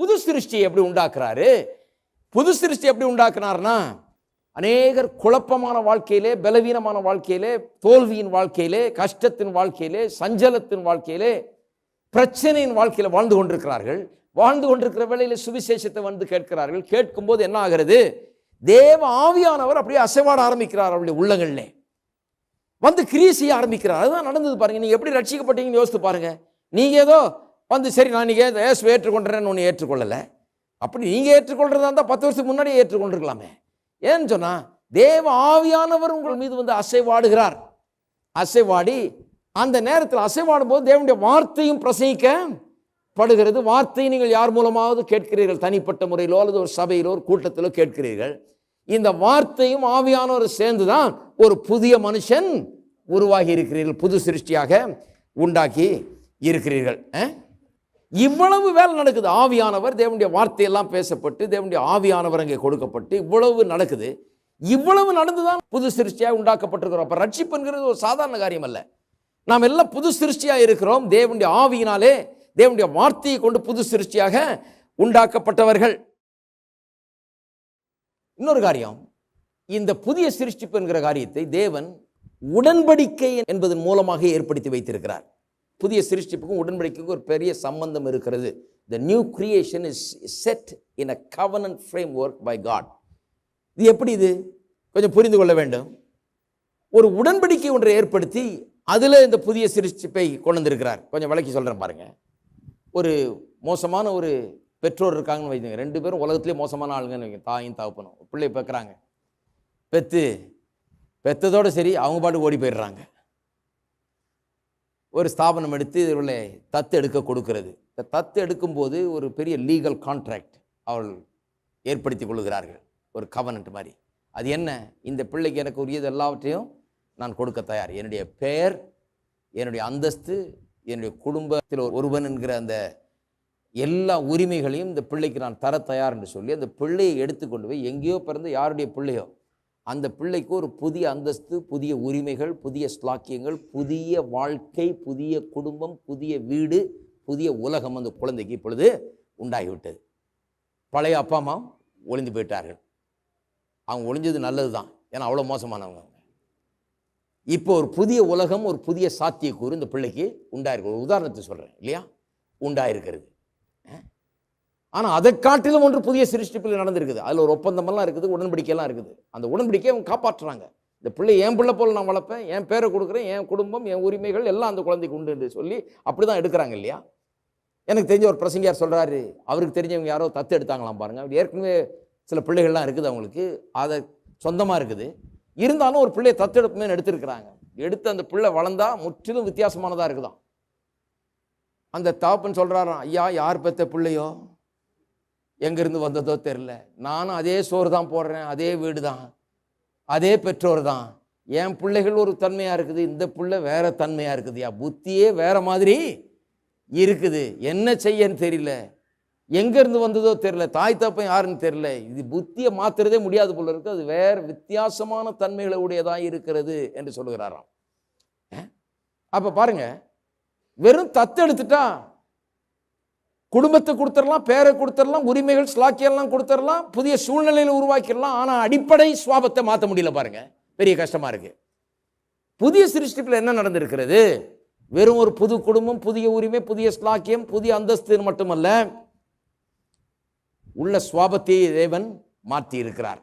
புது சிருஷ்டியை எப்படி உண்டாக்குறாரு? புது சிருஷ்டி எப்படி உண்டாக்குனார்னா அநேகர் குழப்பமான வாழ்க்கையிலே பலவீனமான வாழ்க்கையிலே தோல்வியின் வாழ்க்கையிலே கஷ்டத்தின் வாழ்க்கையிலே சஞ்சலத்தின் வாழ்க்கையிலே பிரச்சனையின் வாழ்க்கையில் வாழ்ந்து கொண்டிருக்கிறார்கள். வாழ்ந்து கொண்டிருக்கிற வேளையில் சுவிசேஷத்தை வந்து கேட்கிறார்கள். கேட்கும்போது என்ன ஆகிறது? தேவ ஆவியானவர் அப்படியே அசைவாட ஆரம்பிக்கிறார் அவருடைய உள்ளங்களிலே. வந்து கிரியை செய்ய ஆரம்பிக்கிறார். அதுதான் நடந்தது பாருங்க. நீங்க எப்படி ரட்சிக்கப்பட்டீங்கன்னு யோசித்து பாருங்க. நீங்க ஏதோ வந்து சரி நான் நீங்கள் இயேசுவை ஏற்றுக்கொண்டேன்னு ஒன்று ஏற்றுக்கொள்ளலை. அப்படி நீங்கள் ஏற்றுக்கொள்றதா இருந்தால் பத்து வருஷத்துக்கு முன்னாடி ஏற்றுக்கொண்டிருக்கலாமே. ஏன்னு சொன்னால் தேவ ஆவியானவர் உங்கள் மீது வந்து அசைவாடுகிறார். அசைவாடி அந்த நேரத்தில் அசைவாடும் போது தேவனுடைய வார்த்தையும் பிரசங்கிக்கப்படுகிறது. வார்த்தையை நீங்கள் யார் மூலமாவது கேட்கிறீர்கள்? தனிப்பட்ட முறையிலோ அல்லது ஒரு சபையிலோ ஒரு கூட்டத்திலோ கேட்கிறீர்கள். இந்த வார்த்தையும் ஆவியானவர் சேர்ந்துதான் ஒரு புதிய மனுஷன் உருவாகி இருக்கிறீர்கள் புது சிருஷ்டியாக உண்டாக்கி இருக்கிறீர்கள். ஆ? இவ்வளவு வேலை நடக்குது. ஆவியானவர் தேவனுடைய வார்த்தையெல்லாம் பேசப்பட்டு தேவனுடைய ஆவியானவர் அங்கே கொடுக்கப்பட்டு இவ்வளவு நடக்குது. இவ்வளவு நடந்துதான் புது சிருஷ்டியாக உண்டாக்கப்பட்டிருக்கிறோம். அப்போ ரட்சிப்புங்கிறது ஒரு சாதாரண காரியம் அல்ல நாம் எல்லாம் புது சிருஷ்டியாக இருக்கிறோம். தேவனுடைய ஆவியினாலே தேவனுடைய வார்த்தையை கொண்டு புது சிருஷ்டியாக உண்டாக்கப்பட்டவர்கள். இன்னொரு காரியம். இந்த புதிய சிருஷ்டிப்பு என்கிற காரியத்தை தேவன் உடன்படிக்கை என்பதன் மூலமாக ஏற்படுத்தி வைத்திருக்கிறார். புதிய சிருஷ்டிப்புக்கும் உடன்படிக்கைக்கும் ஒரு பெரிய சம்பந்தம் இருக்கிறது. The new creation is set in a covenant framework by God இது எப்படி இது? கொஞ்சம் புரிந்து கொள்ள வேண்டும். ஒரு உடன்படிக்கை ஒன்றை ஏற்படுத்தி அதில் இந்த புதிய சிருஷ்டிப்பை கொண்டு வந்திருக்கிறார். கொஞ்சம் விளக்கி சொல்கிறேன் பாருங்கள் ஒரு மோசமான ஒரு பெற்றோர் இருக்காங்கன்னு வைங்க. ரெண்டு பேரும் உலகத்துலேயே மோசமான ஆளுங்கன்னு வைங்க. தாயும் தகப்பனும். பிள்ளை பார்க்குறாங்க பெற்று பெத்ததோடு சரி அவங்க பாட்டு ஓடி போயிடுறாங்க. ஒரு ஸ்தாபனம் எடுத்து இவர்களை தத்து எடுக்க கொடுக்கிறது. இந்த தத்து எடுக்கும்போது ஒரு பெரிய லீகல் கான்ட்ராக்ட் அவள் ஏற்படுத்தி கொள்கிறார்கள். ஒரு கவனன்ட் மாதிரி. அது என்ன? இந்த பிள்ளைக்கு எனக்கு உரியது எல்லாவற்றையும் நான் கொடுக்க தயார். என்னுடைய பெயர் என்னுடைய அந்தஸ்து என்னுடைய குடும்பத்தில் ஒருவன் என்கிற அந்த எல்லா உரிமைகளையும் இந்த பிள்ளைக்கு நான் தர தயார் என்று சொல்லி அந்த பிள்ளையை எடுத்துக்கொண்டு போய் எங்கேயோ பிறந்து யாருடைய பிள்ளையோ அந்த பிள்ளைக்கு ஒரு புதிய அந்தஸ்து புதிய உரிமைகள் புதிய ஸ்லாக்கியங்கள் புதிய வாழ்க்கை புதிய குடும்பம் புதிய வீடு புதிய உலகம் அந்த குழந்தைக்கு இப்பொழுது உண்டாகிவிட்டது. பழைய அப்பா அம்மா ஒளிந்து போயிட்டார்கள். அவங்க ஒளிஞ்சது நல்லது தான் ஏன்னா அவ்வளோ மோசமானவங்க. இப்போ ஒரு புதிய உலகம் ஒரு புதிய சாத்தியக்கூறு இந்த பிள்ளைக்கு உண்டாயிருக்கு ஒரு உதாரணத்தை சொல்கிறேன் இல்லையா? உண்டாயிருக்கிறது. ஆனால் அதை காட்டிலும் ஒன்று புதிய சிருஷ்டிப்பில் நடந்திருக்குது. அதில் ஒரு ஒப்பந்தமெல்லாம் இருக்குது உடன்படிக்கையெல்லாம் இருக்குது. அந்த உடன்படிக்கையை அவங்க காப்பாற்றுறாங்க. இந்த பிள்ளை என் பிள்ளை போல் நான் வளர்ப்பேன் என் பேரை கொடுக்குறேன் என் குடும்பம் என் உரிமைகள் எல்லாம் அந்த குழந்தைக்கு உண்டு என்று சொல்லி அப்படி தான் எடுக்கிறாங்க இல்லையா? எனக்கு தெரிஞ்ச ஒரு பிரசங்கியார் சொல்கிறாரு அவருக்கு தெரிஞ்சவங்க யாரோ தத்து எடுத்தாங்களாம் பாருங்க. அப்படி ஏற்கனவே சில பிள்ளைகள்லாம் இருக்குது அவங்களுக்கு. அதை சொந்தமாக இருக்குது. இருந்தாலும் ஒரு பிள்ளையை தத்தெடுப்புமே எடுத்திருக்கிறாங்க. எடுத்து அந்த பிள்ளை வளர்ந்தா முற்றிலும் வித்தியாசமானதாக இருக்குதான். அந்த தாப்பன் சொல்கிறாராம் ஐயா யார் பெற்ற பிள்ளையோ? எங்கேருந்து வந்ததோ தெரில நானும் அதே சோறு தான் போடுறேன் அதே வீடு தான் அதே பெற்றோர் தான். என் பிள்ளைகள் ஒரு தன்மையாக இருக்குது இந்த பிள்ளை வேற தன்மையாக இருக்குதுயா? புத்தியே வேற மாதிரி இருக்குது. என்ன செய்யன்னு தெரியல. எங்கேருந்து வந்ததோ தெரில தாய் தப்பம் யாருன்னு தெரில இது புத்தியை மாத்துறதே முடியாது போல இருக்குது அது வேறு வித்தியாசமான தன்மைகளை உடையதாக இருக்கிறது என்று சொல்லுகிறாராம். அப்போ பாருங்க. வெறும் தத்து எடுத்துட்டா குடும்பத்தை கொடுத்துடலாம் பேரை கொடுத்துடலாம் உரிமைகள் ஸ்லாக்கியெல்லாம் கொடுத்துடலாம் புதிய சூழ்நிலையில் உருவாக்கிடலாம் ஆனால் அடிப்படை சுவாபத்தை மாற்ற முடியல பாருங்க. பெரிய கஷ்டமாக இருக்கு. புதிய சிருஷ்டிப்பில் என்ன நடந்திருக்கிறது? வெறும் ஒரு புது குடும்பம் புதிய உரிமை புதிய ஸ்லாக்கியம் புதிய அந்தஸ்து மட்டுமல்ல உள்ள சுவாபத்தையே தேவன் மாற்றி இருக்கிறார்.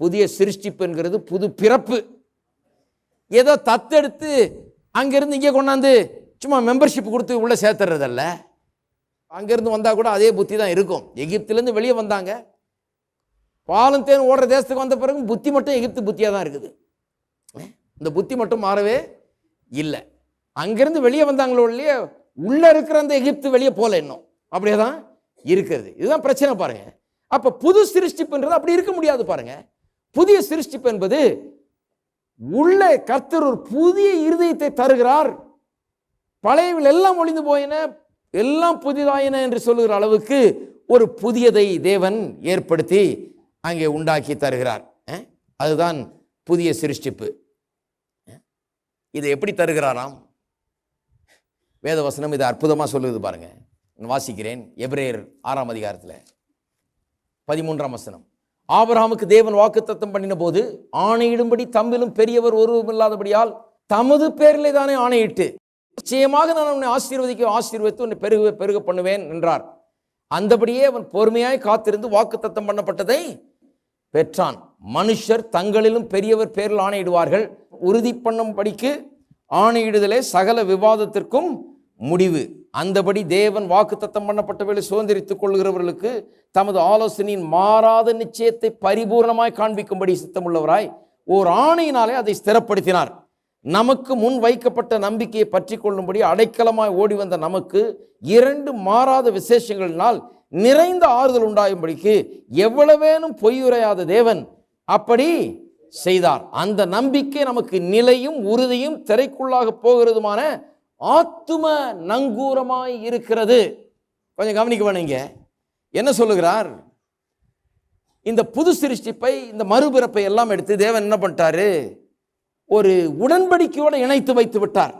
புதிய சிருஷ்டிப்பு என்கிறது புது பிறப்பு. ஏதோ தத்தெடுத்து அங்கிருந்து இங்கே கொண்டாந்து சும்மா மெம்பர்ஷிப் கொடுத்து உள்ளே சேர்த்துறதல்ல. அங்கேருந்து வந்தால் கூட அதே புத்தி தான் இருக்கும். எகிப்துலேருந்து வெளியே வந்தாங்க. பாலும் தேன் ஓடுற தேசத்துக்கு வந்த பிறகு புத்தி மட்டும் எகிப்து புத்தியாக தான் இருக்குது. இந்த புத்தி மட்டும் மாறவே இல்லை. அங்கேருந்து வெளியே வந்தாங்களோ இல்லையே உள்ளே இருக்கிற அந்த எகிப்து வெளியே போகல இன்னும். அப்படியே தான் இருக்கிறது. இதுதான் பிரச்சனை பாருங்கள் அப்போ புது சிருஷ்டிப்புன்றது அப்படி இருக்க முடியாது பாருங்கள் புதிய சிருஷ்டிப்பு என்பது உள்ளே கர்த்தர் ஒரு புதிய இருதயத்தை தருகிறார். பழையவில் எல்லாம் ஒளிந்து போயின எல்லாம் புதிதாயின என்று சொல்லுகிற அளவுக்கு ஒரு புதியதை தேவன் ஏற்படுத்தி அங்கே உண்டாக்கி தருகிறார். அதுதான் புதிய சிருஷ்டிப்பு. இதை எப்படி தருகிறாராம்? வேதவசனம் இதை அற்புதமாக சொல்லுது பாருங்க. நான் வாசிக்கிறேன் எபிரேயர் ஆறாம் அதிகாரத்தில். பதிமூன்றாம் வசனம். ஆபிரகாமுக்கு தேவன் வாக்குத்தத்தம் பண்ணின போது ஆணையிடும்படி தம்பிலும் பெரியவர் ஒருவரும் இல்லாதபடியால் தமது பேரிலே தானே ஆணையிட்டு நிச்சயமாக நான் உன்னை ஆசீர்வதிக்க ஆசீர்வதித்து உன்னை பெருக பெருக பண்ணுவேன் என்றார். அந்தபடியே அவன் பொறுமையாய் காத்திருந்து வாக்குத்தத்தம் பண்ணப்பட்டதை பெற்றான். மனுஷர் தங்களிலும் பெரியவர் பேரில் ஆணையிடுவார்கள். உறுதி பண்ணும்படிக்கு ஆணையிடுதலே சகல விவாதத்திற்கும் முடிவு. அந்தபடி தேவன் வாக்குத்தத்தம் பண்ணப்பட்டவர்களை சுதந்திரித்துக் கொள்கிறவர்களுக்கு தமது ஆலோசனையின் மாறாத நிச்சயத்தை பரிபூர்ணமாய் காண்பிக்கும்படி சித்தமுள்ளவராய் ஓர் ஆணையினாலே அதை ஸ்திரப்படுத்தினார். நமக்கு முன் வைக்கப்பட்ட நம்பிக்கையை பற்றி கொள்ளும்படி அடைக்கலமாய் ஓடி வந்த நமக்கு இரண்டு மாறாத விசேஷங்களினால் நிறைந்த ஆறுதல் உண்டாயும்படிக்கு எவ்வளவேனும் பொய்யுரையாத தேவன் அப்படி செய்தார். அந்த நம்பிக்கை நமக்கு நிலையும் உறுதியும் திரைக்குள்ளாக போகிறதுமான ஆத்தும நங்கூரமாய் இருக்கிறது. கொஞ்சம் கவனிக்க வேணுங்க என்ன சொல்லுகிறார்? இந்த புது சிருஷ்டிப்பை இந்த மறுபிறப்பை எல்லாம் எடுத்து தேவன் என்ன பண்ணிட்டாரு? ஒரு உடன்படிக்கையோடு இணைத்து வைத்து விட்டார்.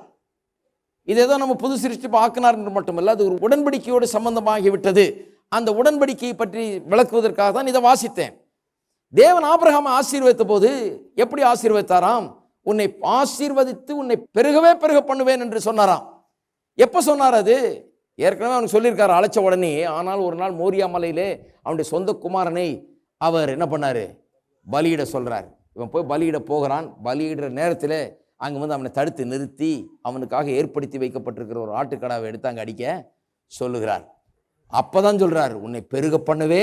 இதை ஏதோ நம்ம புது சிருஷ்டிப்பு ஆக்கினார் என்று மட்டுமல்ல அது ஒரு உடன்படிக்கையோடு சம்பந்தமாகிவிட்டது அந்த உடன்படிக்கையை பற்றி விளக்குவதற்காக தான் இதை வாசித்தேன். தேவன் ஆபிரகாமை ஆசீர்வதித்த போது எப்படி ஆசீர்வதித்தாராம்? உன்னை ஆசீர்வதித்து உன்னை பெருகவே பெருக பண்ணுவேன் என்று சொன்னாராம். எப்போ சொன்னார் அது? ஏற்கனவே அவனுக்கு சொல்லியிருக்காரு அழைச்ச உடனே ஆனால் ஒரு நாள் மோரியா மலையிலே அவனுடைய சொந்த குமாரனை அவர் என்ன பண்ணார்? பலியிட சொல்கிறார் இவன் போய் பலியிட போகிறான். பலியிடுற நேரத்தில் அங்கே வந்து அவனை தடுத்து நிறுத்தி அவனுக்காக ஏற்படுத்தி வைக்கப்பட்டிருக்கிற ஒரு ஆட்டுக்கடாவை எடுத்து அங்கே அடிக்க சொல்லுகிறார். அப்பதான் சொல்கிறார் உன்னை பெருக பண்ணவே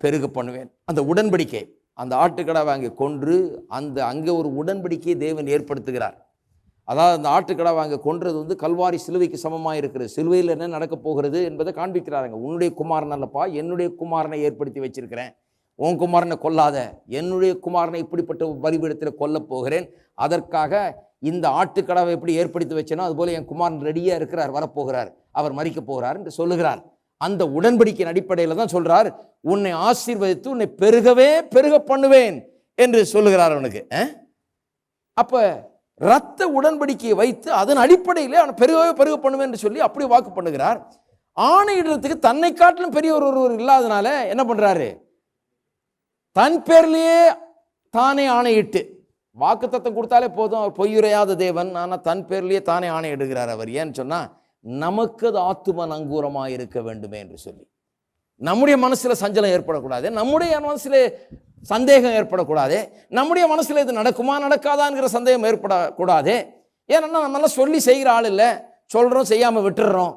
பெருக பண்ணுவேன். அந்த உடன்படிக்கை அந்த ஆட்டுக்கடாவை அங்கே கொன்று அந்த அங்கே ஒரு உடன்படிக்கையை தேவன் ஏற்படுத்துகிறார். அதாவது அந்த ஆட்டுக்கடாவை அங்கே கொன்றது வந்து கல்வாரி சிலுவைக்கு சமமாக இருக்கிறது சிலுவையில் என்ன நடக்கப் போகிறது என்பதை காண்பிக்கிறாருங்க உன்னுடைய குமாரன் அல்லப்பா என்னுடைய குமாரனை ஏற்படுத்தி வச்சிருக்கிறேன். உன் குமாரனை கொல்லாத என்னுடைய குமாரனை இப்படிப்பட்ட பலிபீடத்தில் கொல்லப் போகிறேன். அதற்காக இந்த ஆட்டுக்கடாவை எப்படி ஏற்படுத்தி வச்சேனோ அதுபோல் என் குமாரன் ரெடியாக இருக்கிறார் வரப்போகிறார். அவர் மறிக்கப் போகிறார் என்று சொல்லுகிறார். அந்த உடன்படிக்கையின் அடிப்படையில் தான் சொல்கிறார் உன்னை ஆசீர்வதித்து உன்னை பெருகவே பெருக பண்ணுவேன் என்று சொல்லுகிறார் அவனுக்கு. அப்போ ரத்த உடன்படிக்கையை வைத்து அதன் அடிப்படையில் அவனை பெருகவே பெருக பண்ணுவேன் என்று சொல்லி அப்படி வாக்கு பண்ணுகிறார். ஆணையிடுறதுக்கு தன்னை காட்டிலும் பெரிய ஒரு ஒருவர் இல்லாதனால என்ன பண்ணுறாரு தன் பேர்லேயே தானே ஆணையிட்டு வாக்குத்தத்தம் கொடுத்தாலே போதும் அவர் பொய்யுரையாத தேவன் ஆனால் தன் பேர்லேயே தானே ஆணையிடுகிறார் அவர். ஏன்னு சொன்னால் நமக்கு அது ஆத்தும நங்கூரமாக இருக்க வேண்டுமே என்று சொல்லி. நம்முடைய மனசில் சஞ்சலம் ஏற்படக்கூடாது நம்முடைய மனசில் சந்தேகம் ஏற்படக்கூடாது நம்முடைய மனசில் இது நடக்குமா நடக்காதாங்கிற சந்தேகம் ஏற்படக்கூடாது. ஏன்னா நம்மளாம் சொல்லி செய்கிற ஆள் இல்லை சொல்கிறோம் செய்யாமல் விட்டுடுறோம்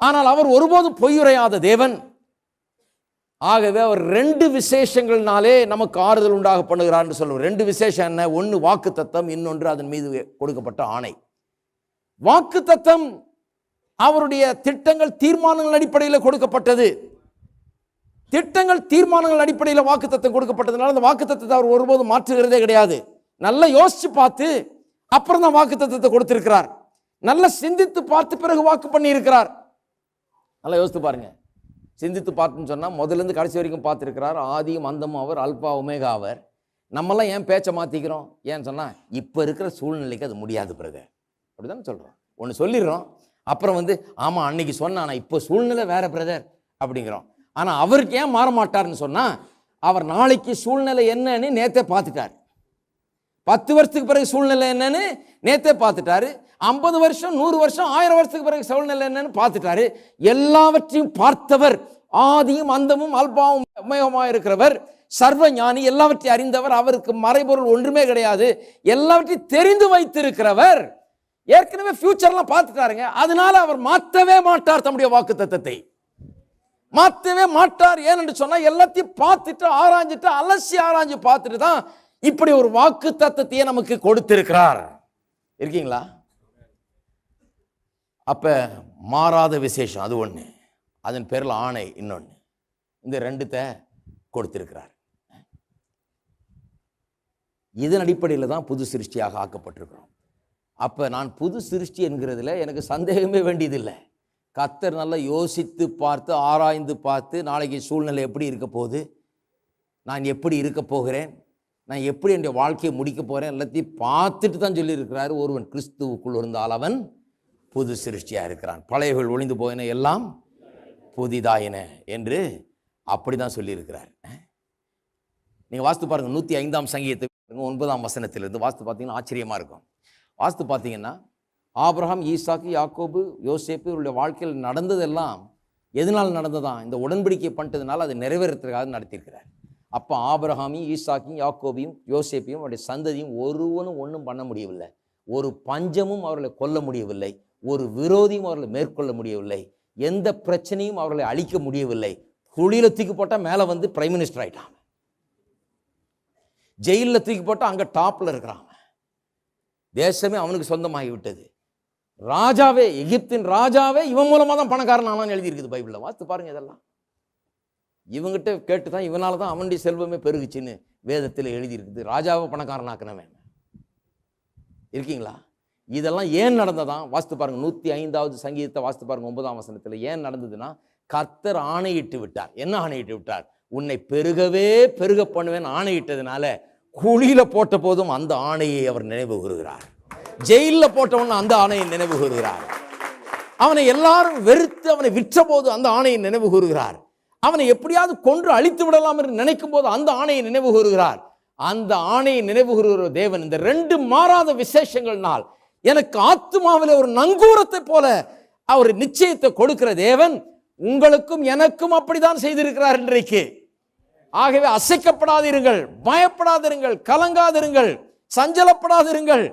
ஆனால் அவர் ஒருபோதும் பொய்யுரையாத தேவன் ஆகவே அவர் ரெண்டு விசேஷங்கள்னாலே நமக்கு ஆறுதல் உண்டாக பண்ணுகிறார்னு சொல்லுவோம் ரெண்டு விசேஷம் என்ன? ஒன்று வாக்கு தத்தம் இன்னொன்று அதன் மீது கொடுக்கப்பட்ட ஆணை. வாக்கு தத்தம் அவருடைய திட்டங்கள் தீர்மானங்கள் அடிப்படையில் கொடுக்கப்பட்டது. திட்டங்கள் தீர்மானங்கள் அடிப்படையில் வாக்கு தத்தம் கொடுக்கப்பட்டதுனால அந்த வாக்கு தத்தத்தை அவர் ஒருபோதும் மாற்றுகிறதே கிடையாது. நல்லா யோசிச்சு பார்த்து அப்புறம் தான் வாக்கு தத்தத்தை கொடுத்திருக்கிறார். நல்லா சிந்தித்து பார்த்து பிறகு வாக்கு பண்ணியிருக்கிறார். நல்லா யோசித்து பாருங்கள் சிந்தித்து பார்த்துன்னு சொன்னால் முதலேருந்து கடைசி வரைக்கும் பார்த்துருக்கிறார் ஆதியும் அந்தமும் அவர் அல்பா உமேகா அவர். நம்மெல்லாம் ஏன் பேச்சை மாற்றிக்கிறோம் ஏன்னு சொன்னால் இப்போ இருக்கிற சூழ்நிலைக்கு அது முடியாது பிரதர். அப்படிதானே சொல்கிறோம் ஒன்று சொல்லிடுறோம். அப்புறம் வந்து ஆமாம் அன்னைக்கு சொன்னா ஆனால் இப்போ சூழ்நிலை வேற பிரதர் அப்படிங்கிறோம். ஆனால் அவருக்கு ஏன் மாற மாட்டார்னு சொன்னால் அவர் நாளைக்கு சூழ்நிலை என்னன்னு நேற்றே பார்த்துட்டார். பத்து வருஷத்துக்கு பிறகு சூழ்நிலை என்னன்னு நேத்தே பார்த்துட்டாரு. ஐம்பது வருஷம் நூறு வருஷம் ஆயிரம் வருஷத்துக்கு பிறகு சூழ்நிலை என்னன்னு பார்த்துட்டாரு. எல்லாவற்றையும் பார்த்தவர் ஆதியும் அந்தமும் அல்பாவும் உமயமாக இருக்கிறவர் சர்வ ஞானி எல்லாவற்றையும் அறிந்தவர் அவருக்கு மறைபொருள் ஒன்றுமே கிடையாது. எல்லாவற்றையும் தெரிந்து வைத்திருக்கிறவர் ஏற்கனவே ஃபியூச்சர்லாம் பார்த்துட்டாருங்க. அதனால அவர் மாற்றவே மாட்டார் தம்முடைய வாக்கு தத்தத்தை மாற்றவே மாட்டார். ஏன்னு சொன்னால் எல்லாத்தையும் பார்த்துட்டு ஆராய்ஞ்சிட்டு அலசி ஆராய்ஞ்சு பார்த்துட்டு தான் இப்படி ஒரு வாக்கு தத்தத்தையே நமக்கு கொடுத்திருக்கிறார். இருக்கீங்களா? அப்ப மாறாத விசேஷம் அது ஒண்ணு. அதன் பேரில் ஆணை இன்னொன்று இந்த ரெண்டுத்தை கொடுத்திருக்கிறார். இதன் அடிப்படையில் தான் புது சிருஷ்டியாக ஆக்கப்பட்டிருக்கிறோம். அப்போ நான் புது சிருஷ்டி என்கிறதுல எனக்கு சந்தேகமே வேண்டியதில்லை. கத்தர் நல்லா யோசித்து பார்த்து ஆராய்ந்து பார்த்து நாளைக்கு சூழ்நிலை எப்படி இருக்க போகுது? நான் எப்படி இருக்க போகிறேன்? நான் எப்படி என்னுடைய வாழ்க்கையை முடிக்க போகிறேன் எல்லாத்தையும் பார்த்துட்டு தான் சொல்லியிருக்கிறாரு. ஒருவன் கிறிஸ்துவுக்குள் இருந்தால் அவன் புது சிருஷ்டியாக இருக்கிறான். பழையவர்கள் ஒளிந்து போயின எல்லாம் புதிதாயின என்று அப்படி தான் சொல்லியிருக்கிறார் நீங்கள் வாஸ்து பாருங்கள் நூற்றி ஐந்தாம் சங்கீதத்தை ஒன்பதாம் வசனத்திலிருந்து வாஸ்து பார்த்தீங்கன்னா ஆச்சரியமாக இருக்கும். வாஸ்து பார்த்தீங்கன்னா ஆப்ரஹாம் ஈசாக்கு யாக்கோபு யோசேப்பு இவருடைய வாழ்க்கையில் நடந்ததெல்லாம் எதனால் நடந்ததான் இந்த உடன்படிக்கை பண்ணிட்டதுனால அது நிறைவேறத்துக்காக நடத்தியிருக்கிறார். அப்போ ஆபிரகாமையும் ஈசாக்கையும் யாக்கோபையும் யோசேப்பையும் அவருடைய சந்ததியும் ஒருவனும் ஒன்றும் பண்ண முடியவில்லை. ஒரு பஞ்சமும் அவர்களை கொல்ல முடியவில்லை. ஒரு விரோதியும் அவர்களை மேற்கொள்ள முடியவில்லை. எந்த பிரச்சனையும் அவர்களை அழிக்க முடியவில்லை. குழியில தூக்கி போட்டால் மேலே வந்து பிரைம் மினிஸ்டர் ஆயிட்டான். ஜெயிலில் தூக்கி போட்டால் அங்கே டாப்பில் இருக்கிறான் தேசமே அவனுக்கு சொந்தமாகி விட்டது ராஜாவே எகிப்தின் ராஜாவே இவன் மூலமாக தான் பணக்காரன் ஆனான்னு எழுதியிருக்குது பைபிளில். வாத்து பாருங்கள் இதெல்லாம். இவங்கிட்ட கேட்டு தான் இவனால தான் அவனுடைய செல்வமே பெருகுச்சின்னு வேதத்தில் எழுதியிருக்குது. ராஜாவை பணக்காரனாக்குனவன் இருக்கீங்களா? இதெல்லாம் ஏன் நடந்ததான்? வாஸ்து பாருங்க. நூற்றி ஐந்தாவது சங்கீதத்தை வாஸ்து பாருங்க ஒன்பதாம் வசனத்தில். ஏன் நடந்ததுன்னா கர்த்தர் ஆணையிட்டு விட்டார். என்ன ஆணையிட்டு விட்டார்? உன்னை பெருகவே பெருக பண்ணுவேன் ஆணையிட்டதுனால குழியில் போட்ட போதும் அந்த ஆணையை அவர் நினைவு கூறுகிறார். ஜெயிலில் போட்டவன் அந்த ஆணையை நினைவு கூறுகிறார். அவனை எல்லாரும் வெறுத்து அவனை விற்ற போது அந்த ஆணையை நினைவு கூறுகிறார். அவனை எப்படியாவது கொன்று அழித்து விடலாம் என்று நினைக்கும் போது அந்த ஆணையை நினைவு கூறுகிறார். அந்த ஆணையை நினைவு கூறுகிற தேவன் இந்த ரெண்டு மாறாத விசேஷங்கள்னால் எனக்கு ஆத்மாவில் ஒரு நங்கூரத்தை போல அவர் நிச்சயத்தை கொடுக்கிற தேவன் உங்களுக்கும் எனக்கும் அப்படிதான் செய்திருக்கிறார் இன்றைக்கு. ஆகவே அசைக்கப்படாதிருங்கள் பயப்படாதிருங்கள் கலங்காதிருங்கள் சஞ்சலப்படாதிருங்கள்.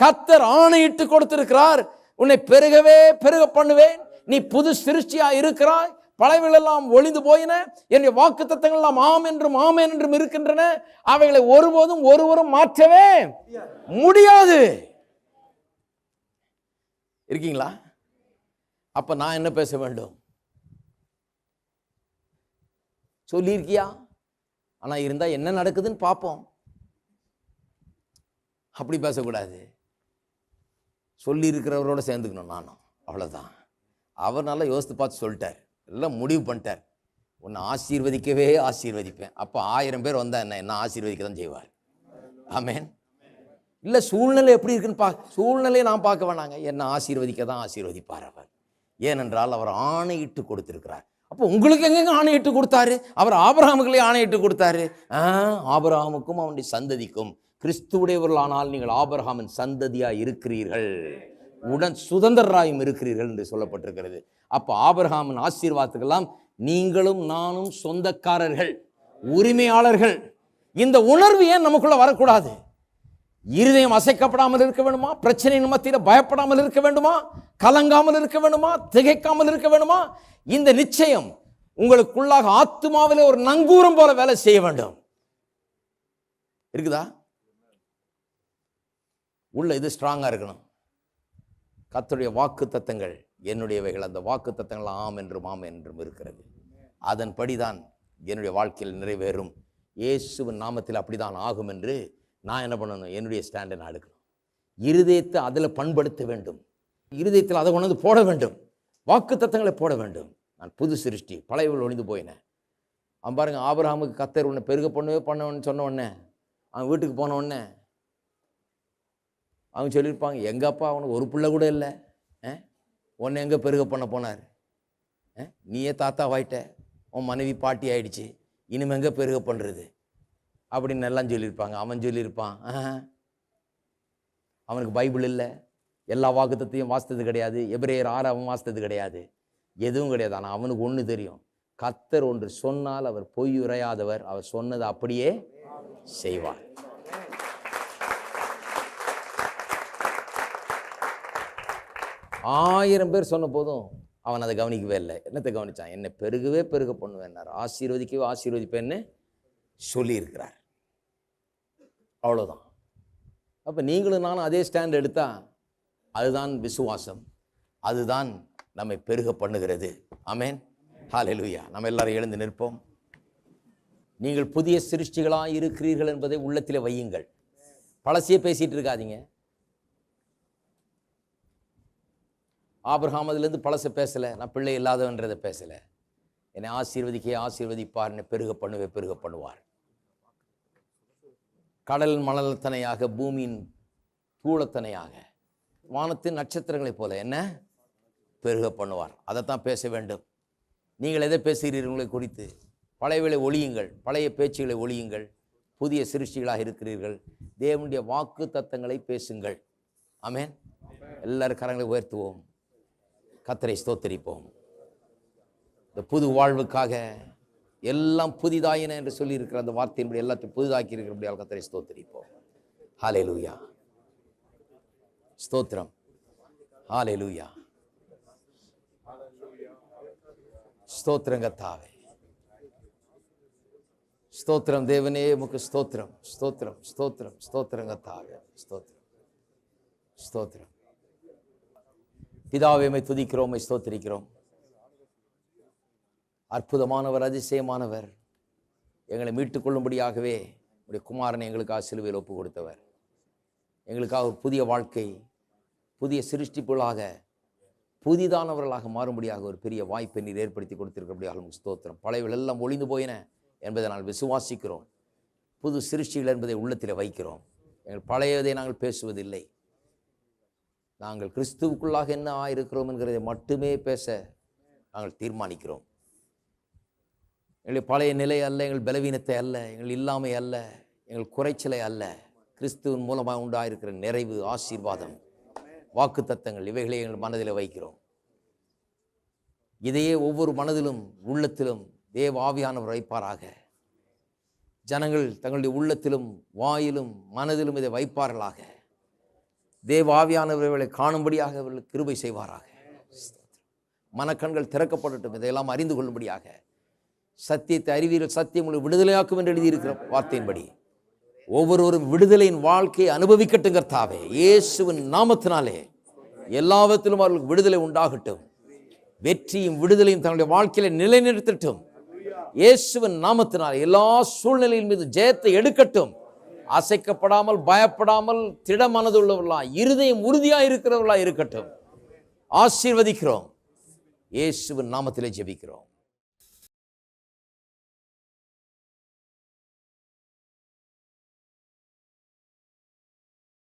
கத்தர் ஆணையிட்டு கொடுத்திருக்கிறார். உன்னை பெருகவே பெருக பண்ணுவேன். நீ புது சிருஷ்டியா இருக்கிறாய். பழையவைகள் எல்லாம் ஒளிந்து போயின. என்னுடைய வாக்கு தத்தங்கள் எல்லாம் ஆம் என்றும் ஆமேன் என்றும் இருக்கின்றன. அவைகளை ஒருபோதும் ஒருவரும் மாற்றவே முடியாது. இருக்கீங்களா? அப்ப நான் என்ன பேச வேண்டும்? சொல்லியிருக்கியா? ஆனா இருந்தா என்ன நடக்குதுன்னு பார்ப்போம். அப்படி பேசக்கூடாது. சொல்லி இருக்கிறவரோட சேர்ந்துக்கணும் நானும். அவ்வளோதான் அவர் நல்லா யோசித்து பார்த்து சொல்லிட்டார். எல்லாம் முடிவு பண்ணிட்டார். உன்னை ஆசீர்வதிக்கவே ஆசீர்வதிப்பேன். அப்போ ஆயிரம் பேர் வந்தா என்ன? என்ன ஆசீர்வதிக்க தான் செய்வார். ஆமேன். இல்லை சூழ்நிலை எப்படி இருக்குன்னு பா சூழ்நிலையை நான் பார்க்க வேணாங்க. என்னை ஆசீர்வதிக்க தான் ஆசீர்வதிப்பார் அவர். ஏனென்றால் அவர் ஆணையிட்டு கொடுத்திருக்கிறார். அப்போ உங்களுக்கு எங்கெங்க ஆணையிட்டு கொடுத்தாரு? அவர் ஆபிரகாமுகளே ஆணையிட்டு கொடுத்தாரு. ஆ, அவனுடைய சந்ததிக்கும். கிறிஸ்துவுடையவர்களானால் நீங்கள் ஆபரகாமின் சந்ததியாக இருக்கிறீர்கள். உடன் சுதந்திரராயும் இருக்கிறீர்கள் என்று சொல்லப்பட்டிருக்கிறது. அப்போ ஆபரகாமின் ஆசீர்வாதத்துக்கெல்லாம் நீங்களும் நானும் சொந்தக்காரர்கள் உரிமையாளர்கள். இந்த உணர்வு ஏன் நமக்குள்ள வரக்கூடாது? இருதயம் அசைக்கப்படாமல் இருக்க வேண்டுமா? பிரச்சனை மத்தியில் பயப்படாமல் இருக்க வேண்டுமா? கலங்காமல் இருக்க வேண்டுமா? திகைக்காமல் இருக்க வேண்டுமா? இந்த நிச்சயம் உங்களுக்குள்ளாக ஆத்மாவிலே ஒரு நங்கூரம் போல வேலை செய்ய வேண்டும். இருக்குதா? உள்ள இது ஸ்ட்ராங்காக இருக்கணும். கத்துடைய வாக்கு தத்தங்கள் என்னுடையவைகள். அந்த வாக்கு தத்தங்கள் ஆம் என்றும் ஆம் என்றும் இருக்கிறது. அதன்படிதான் என்னுடைய வாழ்க்கையில் நிறைவேறும். இயேசுவின் நாமத்தில் அப்படிதான் ஆகும் என்று நான் என்ன பண்ணணும்? என்னுடைய ஸ்டாண்டை நான் எடுக்கணும். இருதயத்தை அதில் பண்படுத்த வேண்டும். இருதயத்தில் அதை கொண்டு வந்து போட வேண்டும். வாக்கு தத்தங்களை போட வேண்டும். நான் புது சிருஷ்டி பழையவள் ஒழிந்து போயினேன் அவன் பாருங்கள் ஆபிரகாமுக்கு கத்தர் உன்னை பெருக பண்ணவே பண்ணவன்னு சொன்ன உடனே அவன் வீட்டுக்கு போன உடனே அவங்க சொல்லியிருப்பாங்க எங்கள் அப்பா அவனுக்கு ஒரு பிள்ளை கூட இல்லை. உன்னை எங்கே பெருக பண்ண போனார்? ஆ? நீயே தாத்தா வாயிட்ட. உன் மனைவி பாட்டி ஆயிடுச்சு. இனிமே எங்கே பெருக பண்ணுறது அப்படின்னு எல்லாம் சொல்லியிருப்பாங்க. அவன் சொல்லியிருப்பான் அவனுக்கு பைபிள் இல்லை. எல்லா வாக்குத்தத்தையும் வாசித்தது கிடையாது. எபிரேயர் ஆறு அவன் வாசித்தது கிடையாது. எதுவும் கிடையாது. ஆனால் அவனுக்கு ஒன்று தெரியும். கத்தர் ஒன்று சொன்னால் அவர் பொய் உரையாதவர். அவர் சொன்னதை அப்படியே செய்வார். ஆயிரம் பேர் சொன்ன போதும் அவன் அதை கவனிக்கவே இல்லை. என்னத்தை கவனிச்சான்? என்னை பெருகவே பெருக பண்ணுவேன்னார் ஆசீர்வதிக்கவே ஆசீர்வதிப்பேன்னு சொல்லியிருக்கிறார். அவ்வளோதான் அப்போ நீங்களும் நானும் அதே ஸ்டாண்ட் எடுத்தால் அதுதான் விசுவாசம். அதுதான் நம்மை பெருக பண்ணுகிறது. ஆமென். ஹalleluya நம்ம எல்லாரும் எழுந்து நிற்போம். நீங்கள் புதிய சிருஷ்டிகளாக இருக்கிறீர்கள் என்பதை உள்ளத்தில் வையுங்கள். பழசியே பேசிகிட்டு இருக்காதீங்க. ஆபிரகாம் அதுலேருந்து பழச பேசலை நான் பிள்ளை இல்லாதவன்றதை பேசலை. என்னை ஆசீர்வதிக்கே ஆசீர்வதிப்பார் என்னை பெருக பண்ணுவே பெருக பண்ணுவார். கடல் மணல்தனையாக பூமியின் தூளத்தனையாக வானத்தின் நட்சத்திரங்களைப் போல என்ன? பெருக பண்ணுவார். அதைத்தான் பேச வேண்டும். நீங்கள் எதை பேசுகிறீர்களை குறித்து? பழையவை ஒழியுங்கள் பழைய பேச்சுகளை ஒழியுங்கள் புதிய சிருஷ்டிகளாக இருக்கிறீர்கள். தேவனுடைய வாக்கு தத்தங்களை பேசுங்கள். ஆமென். எல்லாரும் கரங்களை உயர்த்துவோம். கத்தரை ஸ்தோத்தரிப்போம். இந்த புது வாழ்வுக்காக எல்லாம் புதிதாயின என்று சொல்லியிருக்கிற அந்த வார்த்தையின்படி எல்லாத்தையும் புதிதாக்கி இருக்கிறபடியால் கத்தரை ஸ்தோத்தரிப்போம். ஹாலே லூயா ஸ்தோத்திரம். ஹாலே லூயா ஸ்தோத்திரங்கத்தாவே. ஸ்தோத்திரம் தேவனே உமக்கு ஸ்தோத்திரம். ஸ்தோத்திரம் ஸ்தோத்திரம் ஸ்தோத்திரங்கத்தாவே. ஸ்தோத்திரம். ஸ்தோத்திரம். பிதாவே துதிக்கிறோம் ஸ்தோத்திரிக்கிறோம். அற்புதமானவர் அதிசயமானவர். எங்களை மீட்டுக்கொள்ளும்படியாகவே உடைய குமாரனை எங்களுக்காக சிலுவையில் ஒப்பு கொடுத்தவர் எங்களுக்காக ஒரு புதிய வாழ்க்கை புதிய சிருஷ்டிப்புகளாக புதிதானவர்களாக மாறும்படியாக ஒரு பெரிய வாய்ப்பை நீர் ஏற்படுத்தி கொடுத்திருக்கிறபடியாக ஸ்தோத்திரம். பழையவள் எல்லாம் ஒளிந்து போயின என்பதை நாங்கள் விசுவாசிக்கிறோம். புது சிருஷ்டிகள் என்பதை உள்ளத்தில் வைக்கிறோம். எங்கள் பழையதை நாங்கள் பேசுவதில்லை. நாங்கள் கிறிஸ்துவுக்குள்ளாக என்ன ஆயிருக்கிறோம் என்கிறதை மட்டுமே பேச நாங்கள் தீர்மானிக்கிறோம். எங்களுடைய பழைய நிலை அல்ல எங்கள் பலவீனத்தை அல்ல எங்கள் இல்லாமை அல்ல எங்கள் குறைச்சலை அல்ல. கிறிஸ்துவின் மூலமாக உண்டாயிருக்கிற நிறைவு ஆசீர்வாதம் வாக்குத்தத்தங்கள் இவைகளை எங்கள் மனதில் வைக்கிறோம். இதையே ஒவ்வொரு மனதிலும் உள்ளத்திலும் தேவ ஆவியானவர் வைப்பாராக. ஜனங்கள் தங்களுடைய உள்ளத்திலும் வாயிலும் மனதிலும் இதை வைப்பார்களாக. தேவாவியானவர்களை காணும்படியாக அவர்களுக்கு கிருபை செய்வாராக. மனக்கண்கள் திறக்கப்படட்டும். இதையெல்லாம் அறிந்து கொள்ளும்படியாக சத்தியத்தை அறிவீர்கள். சத்தியம் உங்களை விடுதலையாக்கும் என்று எழுதியிருக்கிற வார்த்தையின்படி. ஒவ்வொருவரும் விடுதலையின் வாழ்க்கையை அனுபவிக்கட்டும் கர்த்தாவே இயேசுவின் நாமத்தினாலே எல்லாவற்றிலும் அவர்களுக்கு விடுதலை உண்டாகட்டும். வெற்றியும் விடுதலையும் தங்களுடைய வாழ்க்கையில நிலைநிறுத்தட்டும். இயேசுவின் நாமத்தினால் எல்லா சூழ்நிலையின் மீது ஜெயத்தை எடுக்கட்டும். அசைக்கப்படாமல் பயப்படாமல் திடமனதுள்ளவர்களா இருதயம் உறுதியாக இருக்கிறவர்களா இருக்கட்டும். ஆசீர்வதிக்கிறோம். இயேசுவின் நாமத்திலே ஜெபிக்கிறோம்.